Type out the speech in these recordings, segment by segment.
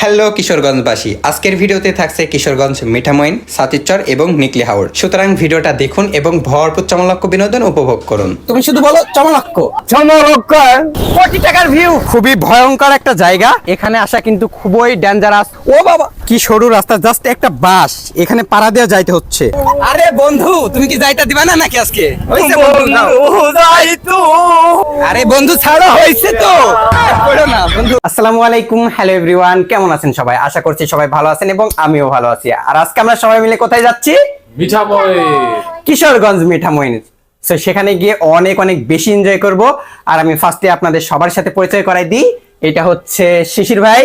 Hello কিশোরগঞ্জবাসী আজকের ভিডিওতে থাকছে কিশোরগঞ্জ মিঠামইন সাতিচর এবং নিকলি হাওড় সুতরাং ভিডিওটা দেখুন এবং ভরপুর চমলক্ষ বিনোদন উপভোগ করুন। তুমি শুধু বলো চমলক্ষ। চমলক্ষ কোটি টাকার ভিউ খুবই ভয়ঙ্কর একটা জায়গা। এখানে আসা কিন্তু খুবই ডেঞ্জারাস ও বাবা! কি সরু রাস্তা জাস্ট একটা বাস। এখানে পাড়া দিয়ে যাইতে হচ্ছে। আরে বন্ধু তুমি কি যাইতা দিবা না নাকি আজকে? হইছে বন্ধু যাও। আরে বন্ধু ছাড়ো হয়েছে তো। করো না বন্ধু। আসসালামু আলাইকুম হ্যালো এভরিওয়ান কেমন আছেন সবাই? আশা করছি সবাই ভালো আছেন এবং আমিও ভালো আছি। আর আজকে আমরা সবাই মিলে কোথায় যাচ্ছি? কিশোরগঞ্জ মিঠামইন সো সেখানে গিয়ে অনেক অনেক বেশি এনজয় করব। আর আমি ফার্স্টে আপনাদের সবার সাথে পরিচয় করাই দিই। এটা হচ্ছে শিশির ভাই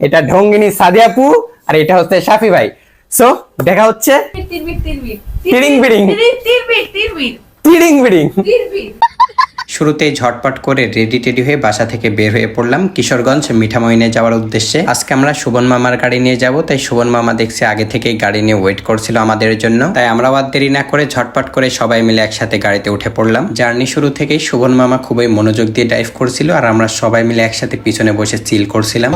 এটা ঢঙ্গিনী সাদিয়াপু আর এটা হচ্ছে শাফি ভাই। সো দেখা হচ্ছে। তিরিং বিরিং। তিরিং তিরবির। তিরিং বিড়িং শুরুতেই ঝটপট করে রেডি টেডি হয়ে বাসা থেকে বের হয়ে পড়লাম কিশোরগঞ্জ মিঠামইনে যাওয়ার উদ্দেশ্যে। আজকে আমরা সুবন মামার গাড়ি নিয়ে যাব, তাই সুবন মামা দেখছে আগে থেকেই গাড়ি নিয়ে ওয়েট করছিল আমাদের জন্য। তাই আমরাও আর দেরি না করে ঝটপট করে সবাই মিলে একসাথে গাড়িতে উঠে পড়লাম। জার্নি শুরু থেকেই সুবন মামা খুবই মনোযোগ দিয়ে ড্রাইভ করছিল আর আমরা সবাই মিলে একসাথে পিছনে বসে চিল করছিলাম।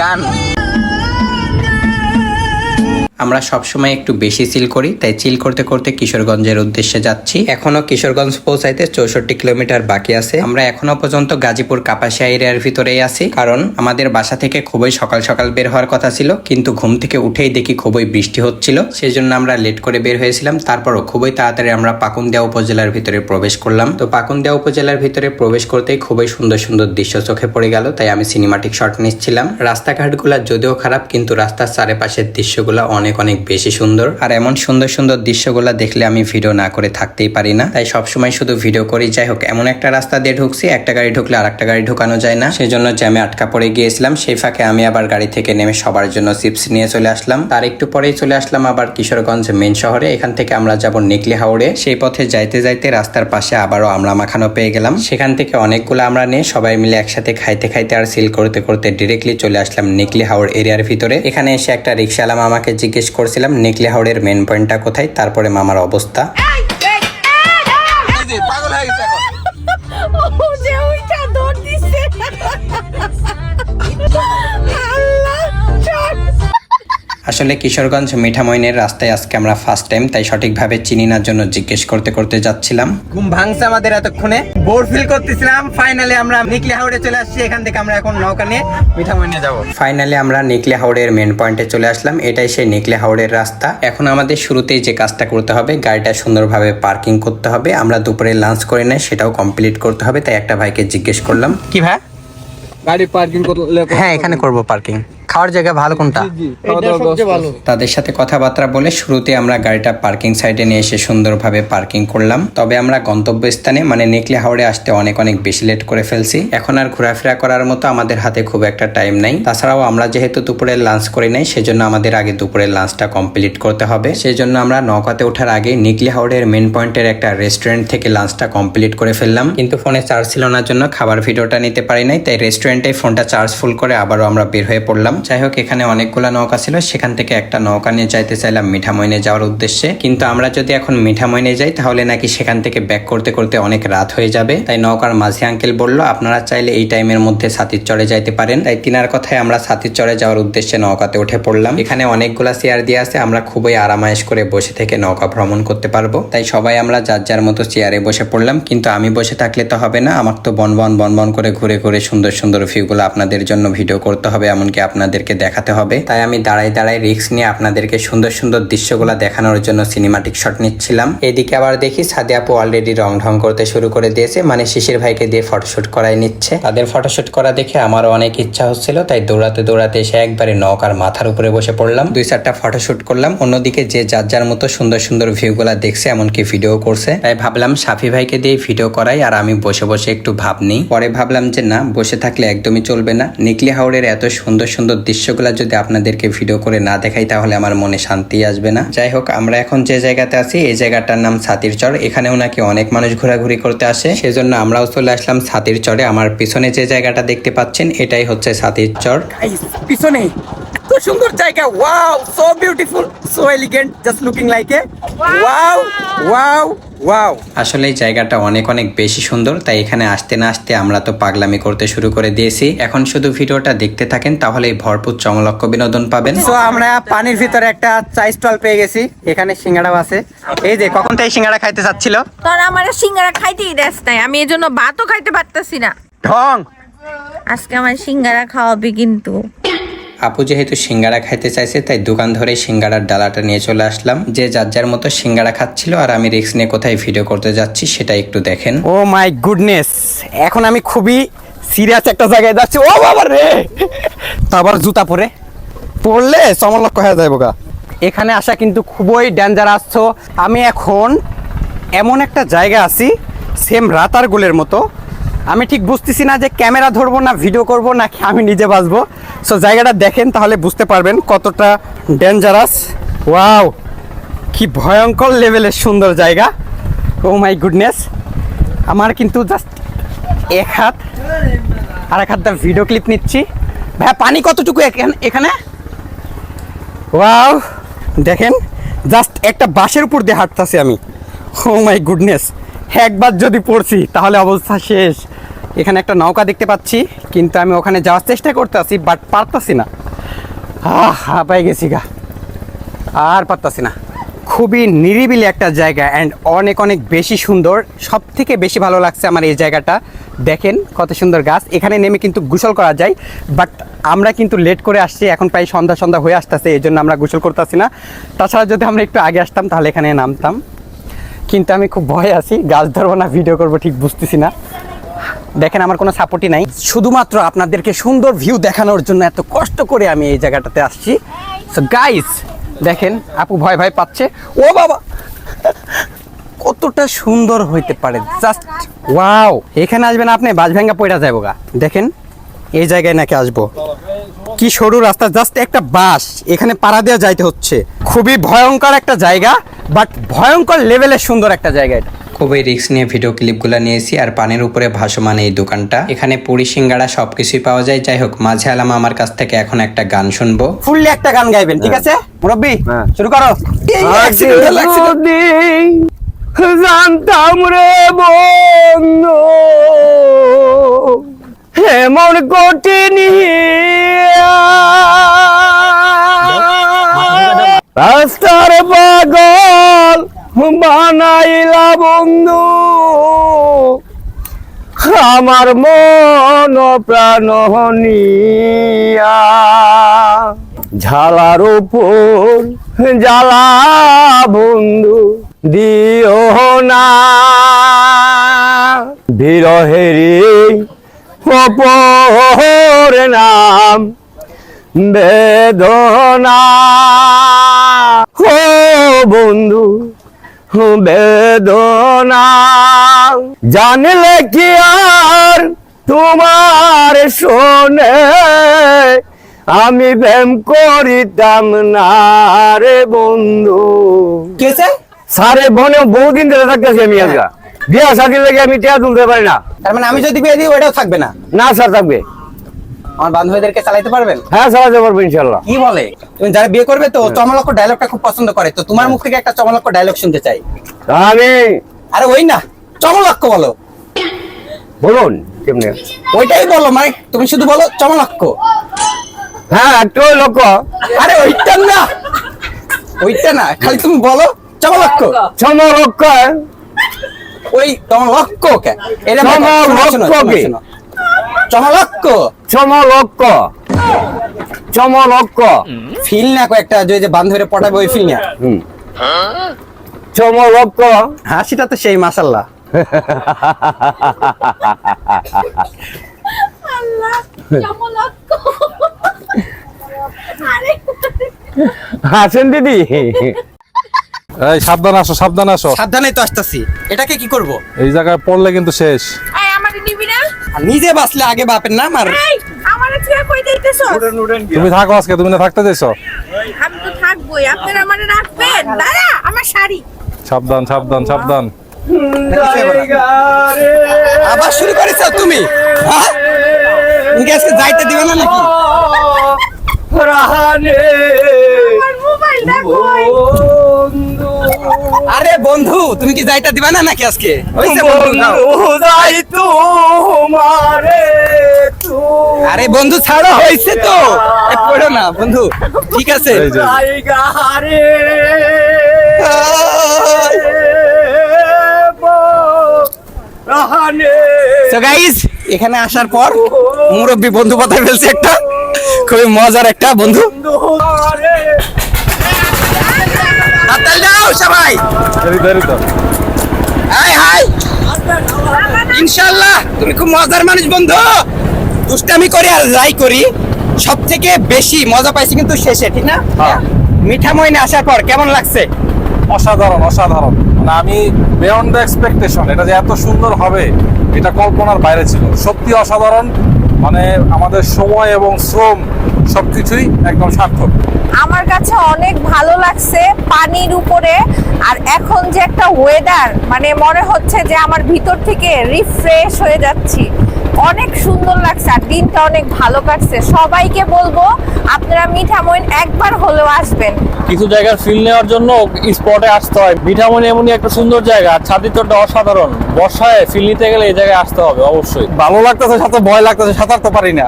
গান। আমরা সবসময় একটু বেশি চিল করি, তাই চিল করতে করতে কিশোরগঞ্জের উদ্দেশ্যে যাচ্ছি। এখনও কিশোরগঞ্জ পৌঁছাইতে চৌষট্টি কিলোমিটার বাকি আছে। আমরা এখনও পর্যন্ত গাজীপুর কাপাসিয়া এরিয়ার ভিতরেই আছি, কারণ আমাদের বাসা থেকে খুবই সকাল সকাল বের হওয়ার কথা ছিল, কিন্তু ঘুম থেকে উঠেই দেখি খুবই বৃষ্টি হচ্ছিল। সেই জন্য আমরা লেট করে বের হয়েছিলাম, তারপরও খুবই তাড়াতাড়ি আমরা পাকুন্দিয়া উপজেলার ভিতরে প্রবেশ করলাম। তো পাকুন্দিয়া উপজেলার ভিতরে প্রবেশ করতেই খুবই সুন্দর সুন্দর দৃশ্য চোখে পড়ে গেল, তাই আমি সিনেমাটিক শট নিচ্ছিলাম। রাস্তাঘাটগুলো যদিও খারাপ, কিন্তু রাস্তার চারিপাশের দৃশ্যগুলো অনেক অনেক অনেক বেশি সুন্দর। আর এমন সুন্দর সুন্দর দৃশ্যগুলো দেখলে আমি ভিডিও না করে থাকতেই পারি না। তাই সবসময় শুধু ভিডিও করি। যাই হোক, এমন একটা রাস্তা দিয়ে ঢুকছি, একটা গাড়ি ঢুকলে আর একটা গাড়ি ঢুকানো যায় না। সেই জন্য জ্যামে আটকা পড়ে গিয়েছিলাম, সেই ফাঁকে আমি আবার গাড়ি থেকে নেমে সবার জন্য চিপস নিয়ে চলে আসলাম। তার একটু পরেই চলে আসলাম আবার কিশোরগঞ্জ মেন শহরে। এখান থেকে আমরা যাব নেকলি হাওড়ে। সেই পথে যাইতে যাইতে রাস্তার পাশে আবারও আমরা মাখানো পেয়ে গেলাম। সেখান থেকে অনেকগুলো আমরা নিয়ে সবাই মিলে একসাথে খাইতে খাইতে আর সিল করতে করতে ডিরেক্টলি চলে আসলাম নেকলি হাওড় এরিয়ার ভিতরে। এখানে এসে একটা রিক্সাওয়ালা আমাকে জিজ্ঞেস করছিলাম নেকলে হাওড়ের মেন পয়েন্টটা কোথায় তারপরে মামার অবস্থা পাগল হয়ে ওইটা আসলে কিশোরগঞ্জ মিঠামইনের রাস্তায় আজকে আমরা ফার্স্ট টাইম তাই সঠিকভাবে চিনি না জন্য জিজ্ঞেস করতে করতে যাচ্ছিলাম। ঘুম ভাঙছে আমাদের এতক্ষণে। বোর ফিল করতেছিলাম। ফাইনালি আমরা নিকলি হাওড়ে চলে আসছি। এখান থেকে আমরা এখন নৌকা নিয়ে মিঠামই নিয়ে যাব। ফাইনালি আমরা নিকলে হাওড়ের মেন পয়েন্টে চলে আসলাম। এটাই সেই নিকলে হাওড়ের রাস্তা। এখন আমাদের শুরুতেই যে কাজটা করতে হবে গাড়িটা সুন্দরভাবে পার্কিং করতে হবে। আমরা দুপুরে লাঞ্চ করে নেই সেটাও কমপ্লিট করতে হবে। তাই একটা ভাইকে জিজ্ঞেস করলাম কি ভাই? গাড়ি পার্কিং করলে হ্যাঁ এখানে করব পার্কিং খাওয়ার জায়গা ভালো কোনটা? তাদের সাথে কথাবার্তা বলে শুরুতে আমরা গাড়িটা পার্কিং সাইডে নিয়ে এসে সুন্দরভাবে পার্কিং করলাম। তবে আমরা গন্তব্যস্থানে মানে নেকলে হাওড়ে আসতে অনেক অনেক বেশি লেট করে ফেলছি। এখন আর ঘোরাফেরা করার মতো আমাদের হাতে খুব একটা টাইম নাই। তাছাড়াও আমরা যেহেতু দুপুরে লাঞ্চ করি নাই সেজন্য আমাদের আগে দুপুরের লাঞ্চটা কমপ্লিট করতে হবে। সেই জন্য আমরা নৌকাতে ওঠার আগে নিকলি হাওড়ের মেন পয়েন্টের একটা রেস্টুরেন্ট থেকে লাঞ্চটা কমপ্লিট করে ফেললাম। কিন্তু ফোনে চার্জ ছিল না জন্য খাবার ভিডিওটা নিতে পারি নাই। তাই রেস্টুরেন্টে ফোনটা চার্জ ফুল করে আবারও আমরা বের হয়ে পড়লাম। যাই হোক এখানে অনেকগুলা নৌকা ছিল। সেখান থেকে একটা নৌকা নিয়ে যাইতে চাইলাম মিঠামইনে যাওয়ার উদ্দেশ্যে। কিন্তু আমরা যদি এখন মিঠামইনে যাই, তাহলে নাকি সেখান থেকে ব্যাক করতে করতে অনেক রাত হয়ে যাবে। তাই নৌকার মাঝি আঙ্কেল বলল, আপনারা চাইলে এই টাইমের মধ্যে সাতির চড়ে যাইতে পারেন। তাই তিনার কথায় আমরা সাতির চড়ে যাওয়ার উদ্দেশ্যে নৌকাতে উঠে পড়লাম। এখানে অনেকগুলা চেয়ার দিয়ে আছে। আমরা খুবই আরামায়েশ করে বসে থেকে নৌকা ভ্রমণ করতে পারব। তাই সবাই আমরা যার যার মতো চেয়ারে বসে পড়লাম। কিন্তু আমি বসে থাকলে তো হবে না। আমার তো বনবন বনবন করে ঘুরে ঘুরে সুন্দর সুন্দর ভিউগুলো আপনাদের জন্য ভিডিও করতে হবে। এমনকি আপনাদেরকে দেখাতে হবে। তাই আমি দাঁড়াই দাঁড়াই রিস্ক নিয়ে আপনাদেরকে সুন্দর সুন্দর দৃশ্যগুলো দেখানোর জন্য সিনেমাটিক শট নিচ্ছিলাম। এদিকে আবার দেখি সাদি আপু অলরেডি রং ঢং করতে শুরু করে দিয়েছে। মানে শিশির ভাইকে দিয়ে ফটোশুট করাই নিচ্ছে। তাদের ফটোশুট করা দেখে আমারও অনেক ইচ্ছা হচ্ছিল, তাই দৌড়াতে দৌড়াতে এসে একবারে নৌকার মাথার উপরে বসে পড়লাম। দুই চারটা ফটোশুট করলাম। অন্যদিকে যে যার যার মতো সুন্দর সুন্দর ভিউগুলা দেখছে, এমনকি ভিডিও করছে। তাই ভাবলাম সাফি ভাইকে দিয়ে ভিডিও করাই, আর আমি বসে বসে একটু ভাব নিই পরে ভাবলাম যে না, বসে থাকলে একদমই চলবে না। নিকলি হাওড়ের এত সুন্দর সুন্দর দৃশ্যগুলা যদি আপনাদেরকে ভিডিও করে না দেখাই তাহলে আমার মনে শান্তি আসবে না। যাই হোক আমরা এখন যে জায়গাতে আছি এই জায়গাটার নাম ছাতির চর। এখানেও নাকি অনেক মানুষ ঘোরাঘুরি করতে আসে। সেজন্য আমরাও চলে আসলাম ছাতির চরে। আমার পিছনে যে জায়গাটা দেখতে পাচ্ছেন এটাই হচ্ছে ছাতির চর। পিছনে এত সুন্দর জায়গা। Wow so beautiful so elegant just looking like a wow wow wow আসলে এই জায়গাটা অনেক অনেক বেশি সুন্দর তাই এখানে আসতে না আসতে আমরা তো পাগলামি করতে শুরু করে দিয়েছি। এখন শুধু ভিডিওটা দেখতে থাকেন তাহলে ভরপুর চমলক্ষ বিনোদন পাবেন। তো আমরা পানির ভিতরে একটা চা স্টল পেয়ে গেছি এখানে সিঙ্গাড়াও আছে। এই যে কখন তাই সিঙ্গাড়া খাইতে চাচ্ছিল? তোর আমার সিঙ্গারা খাইতেই দেস নাই আমি এই জন্য ভাতও খাইতে পারতাছি না। ঢং। আজকে আমার সিঙ্গারা খাওয়াবি কিন্তু। আপু যেহেতু সিঙ্গারা খাইতে চাইছে তাই দোকান ধরে সিঙ্গারার ডালাটা নিয়ে চলে আসলাম। যে যার যার মতো সিঙ্গারা খাচ্ছিল আর আমি রিক্স নিয়ে কোথায় ভিডিও করতে যাচ্ছি সেটা একটু দেখেন। ও মাই গুডনেস এখন আমি খুবই সিরিয়াস একটা জায়গায় যাচ্ছি। ও বাবা রে! তো আবার জুতা পরে? পড়লে সমলক্ষ হয়ে যাবে গা। এখানে আসা কিন্তু খুবই ডেঞ্জারাস তো আমি এখন এমন একটা জায়গা আছি সেম রাতার গোলের মতো। আমি ঠিক বুঝতেছি না যে ক্যামেরা ধরবো না ভিডিও করব নাকি আমি নিজে বাঁচবো। সো জায়গাটা দেখেন, তাহলে বুঝতে পারবেন কতটা ডেঞ্জারাস ওয়াও কি ভয়ঙ্কর লেভেলের সুন্দর জায়গা। ও মাই গুডনেস আমার কিন্তু জাস্ট এক হাত আর এক হাত ভিডিও ক্লিপ নিচ্ছি। ভাই পানি কতটুকু এখান- এখানে? ওয়াও দেখেন জাস্ট একটা বাঁশের উপর দিয়ে হাঁটতেছি আমি। ও মাই গুডনেস একবার যদি পড়ছি, তাহলে অবস্থা শেষ। এখানে একটা নৌকা দেখতে পাচ্ছি, কিন্তু আমি ওখানে যাওয়ার চেষ্টা করতেছি বাট পারতাছি না। হা পাই গেছি গা। আর পারতাছি না। খুবই নিরিবিলি একটা জায়গা অ্যান্ড অনেক অনেক বেশি সুন্দর। সব থেকে বেশি ভালো লাগছে আমার এই জায়গাটা। দেখেন, কত সুন্দর গাছ। এখানে নেমে কিন্তু গোসল করা যায় বাট আমরা কিন্তু লেট করে আসছি, এখন প্রায় সন্ধ্যা সন্ধ্যা হয়ে আসতেছে, এই জন্য আমরা গোসল করতেছি না। তাছাড়া যদি আমরা একটু আগে আসতাম, তাহলে এখানে নামতাম। কিন্তু আমি খুব ভয় আছি, গাছ ধরবো না ভিডিও করব, ঠিক বুঝতেছি না। দেখেন আমার কোনো সাপোর্টই নাই। শুধুমাত্র আপনাদেরকে সুন্দর ভিউ দেখানোর জন্য এত কষ্ট করে আমি এই জায়গাটাতে আসছি। সো গাইস দেখেন, আপু ভয় ভয় পাচ্ছে। ও বাবা! কতটা সুন্দর হইতে পারে। জাস্ট ওয়াও এখানে আসবেন আপনি বাজ ভাঙ্গা পয়রা যাব গা। দেখেন, এই জায়গায় নাকি আসব। কি সরু রাস্তা জাস্ট একটা বাস। এখানে পাড়া দেওয়া যাইতে হচ্ছে। খুবই ভয়ঙ্কর একটা জায়গা বাট ভয়ঙ্কর লেভেলের সুন্দর একটা জায়গা এটা। খুবই রিক্স নিয়ে ভিডিও ক্লিপগুলো নিয়েছি আর পানির উপরে ভাসমান এই দোকানটা। এখানে পুরি সিঙ্গারা সবকিছুই পাওয়া যায়। যাই হোক মাঝে আলাম আমার কাছ থেকে এখন একটা গান শুনব। ফুললি একটা গান গাইবেন ঠিক আছে? মুরব্বী হ্যাঁ। শুরু করো। জানতাম রে বন্ধু। এমন কঠিন রাস্তার পাগল। বানাইলা বন্ধু। আমার মন প্রাণ নিয়া ঝালার উপর জ্বালা বন্ধু, দিও না। বিরহেরি অপর নাম, বেদনা। ও বন্ধু বেদনা। জানলে কি আর তোমার শোনে? আমি প্রেম করিতাম না রে বন্ধু। কেসে? সারে বনে বহুদিন ধরে থাকতেছি আমি আজকা বিয়া শাদি লেগে আমি টিয়া তুলতে পারি না। তার মানে আমি যদি বিয়ে দিই ওটাও থাকবে না? না স্যার থাকবে। আমার বান্ধবীদেরকে চালাইতে পারবেন? হ্যাঁ চালাতে পারব ইনশাল্লাহ কি বলে? তুমি যারা বিয়ে করবে তো চমলক্ষ ডায়লগটা খুব পছন্দ করে। তো তোমার মুখ থেকে একটা চমলক্ষ ডায়লগ শুনতে চাই। আমি আরে ওই না চমলক্ষ বলো। বলুন কেমনি? ওইটাই বলো মানে তুমি শুধু বলো চমলক্ষ। হ্যাঁ একটু লক্ষ্য আরে ওইটা না। ওইটা না খালি তুমি বলো চমলক্ষ। সমলক্ষ ওই চমলক্ষ কে? এটা চমলক্ষ চমলক্ষ। সমলক্ষ সমলক্ষ ফিল না কো একটা যে যে পটাবে ওই ফিল না সমলক্ষ হাসিটা তো সেই মাসাল্লাহ হাসেন দিদি। এই সাবধান আসো সাবধান আসো। সাবধানে তো আসতেছি। এটাকে কি করব? এই জায়গায় পড়লে কিন্তু শেষ। এই নিবি না? নিজে বাঁচলে আগে বাপের নাম আর ছেড়ে কই দিতেছ তুমি থাকো আজকে তুমি না থাকতে চাইছো আমি তো থাকবোই আপনারা আমারে রাখবেন। দাঁড়া আমার শাড়ি। সাবধান সাবধান সাবধান। আবার শুরু করেছ তুমি? হ্যাঁ? তুমি কি আজকে যাইতে দিবে না নাকি? আরে বন্ধু তুমি কি যাইটা দিবা না নাকি আজকে? হইছে বন্ধু নাও। বন্ধু যাই তোমারে। তুমি আরে বন্ধু ছাড়ো হয়েছে তো। পড়ো না বন্ধু। ঠিক আছে। এখানে আসার পর মুরব্বী বন্ধু পাতায় ফেলছে একটা। খুবই মজার একটা বন্ধু। সবাই। দেরি দেরি তো। হাই হাই ইনশাআল্লাহ তুমি খুব মজার মানুষ বন্ধু। দুষ্টামি করি আর যাই করি সব থেকে বেশি মজা পাইছি কিন্তু শেষে ঠিক না? হ্যাঁ। মিঠা মইনে আসার পর কেমন লাগছে? অসাধারণ অসাধারণ। মানে আমি বিয়ন্ড এক্সপেকটেশন এটা যে এত সুন্দর হবে এটা কল্পনার বাইরে ছিল। সত্যি অসাধারণ মানে আমাদের সময় এবং শ্রম সবকিছুই একদম সার্থক। আমার কাছে অনেক ভালো লাগছে পানির উপরে আর এখন যে একটা ওয়েদার মানে মনে হচ্ছে যে আমার ভিতর থেকে রিফ্রেশ হয়ে যাচ্ছি। অনেক সুন্দর লাগছে আর দিনটা অনেক ভালো কাটছে। সবাইকে বলব আপনারা মিঠামইন একবার হলেও আসবেন। কিছু জায়গার ফিল নেওয়ার জন্য স্পটে আসতে হয়। মিঠামণি এমনই একটা সুন্দর জায়গা আর ছাদিতটা অসাধারণ। বর্ষায় ফিল নিতে গেলে এই জায়গায় আসতে হবে অবশ্যই। ভালো লাগতেছে সাথে ভয় লাগতেছে সাঁতার তো পারি না।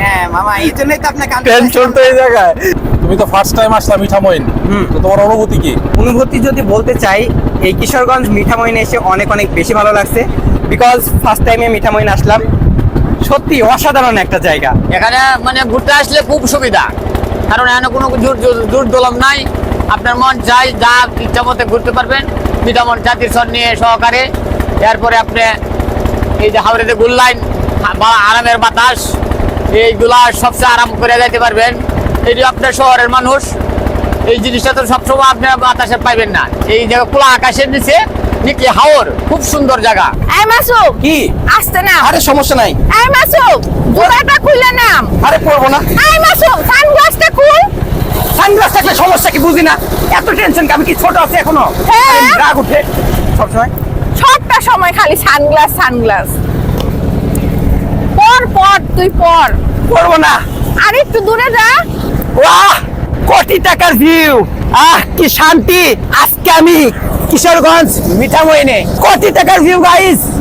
হ্যাঁ মামা এই জন্যই তো আপনাকে টেনশন তো এই জায়গায়। তুমি তো ফার্স্ট টাইম আসলা মিঠামইন হুম। তো তোমার অনুভূতি কি? অনুভূতি যদি বলতে চাই এই কিশোরগঞ্জ মিঠামইনে এসে অনেক অনেক বেশি ভালো লাগছে। বিকজ ফার্স্ট টাইমে মিঠামইন আসলাম সত্যি অসাধারণ একটা জায়গা। এখানে মানে ঘুরতে আসলে খুব সুবিধা। কারণ এখানে কোনো জোর দোলম নাই। আপনার মন চাই যা ইচ্ছা মতো ঘুরতে পারবেন। বিটামন জাতির সর নিয়ে সহকারে। এরপরে আপনি এই যে হাওড়াতে গুল লাইন, বা আরামের বাতাস, এইগুলা সবচেয়ে আরাম করে যাইতে পারবেন। এটি আপনার শহরের মানুষ। এই জিনিসটা তো সবসময় আপনি বাতাসে পাইবেন না। এই জায়গা খোলা আকাশের নিচে নিকলি হাওর খুব সুন্দর জায়গা। এই মাসুম কি? আসতে না। আরে সমস্যা নাই। এই মাসুম জুতাটা খুললে নাম। আরে পড়ব না। এই মাসুম সানগ্লাসটা খুল। সানগ্লাস থাকলে সমস্যা কি বুঝি না? এত টেনশন আমি কি ছোট আছে এখনও? হ্যাঁ। রাগ উঠে। সবসময়? সবটা সময় খালি সানগ্লাস সানগ্লাস। পর পর তুই পর। পড়ব না। আর একটু দূরে যা। ওয়াহ কোটি টাকার ভিউ আহ কি শান্তি। আজকে আমি কিশোরগঞ্জ মিঠামইনে কোটি টাকার ভিউ গাইস ওয়াও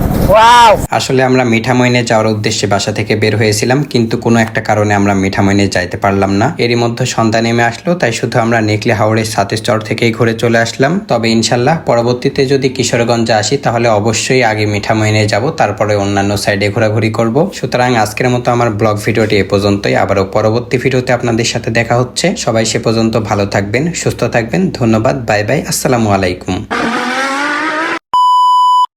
আসলে আমরা মিঠামইনে যাওয়ার উদ্দেশ্যে বাসা থেকে বের হয়েছিলাম, কিন্তু কোনো একটা কারণে আমরা মিঠামইনে যাইতে পারলাম না। এরই মধ্যে সন্ধ্যা নেমে আসলো, তাই শুধু আমরা নেকলে হাওড়ের সাতের চর থেকেই ঘুরে চলে আসলাম। তবে ইনশাল্লাহ পরবর্তীতে যদি কিশোরগঞ্জে আসি, তাহলে অবশ্যই আগে মিঠামইনে যাব, তারপরে অন্যান্য সাইডে ঘোরাঘুরি করব। সুতরাং আজকের মতো আমার ব্লগ ভিডিওটি এ পর্যন্তই। আবারও পরবর্তী ভিডিওতে আপনাদের সাথে দেখা হচ্ছে। সবাই সে পর্যন্ত ভালো থাকবেন, সুস্থ থাকবেন। ধন্যবাদ, বাই বাই, আসসালামু আলাইকুম।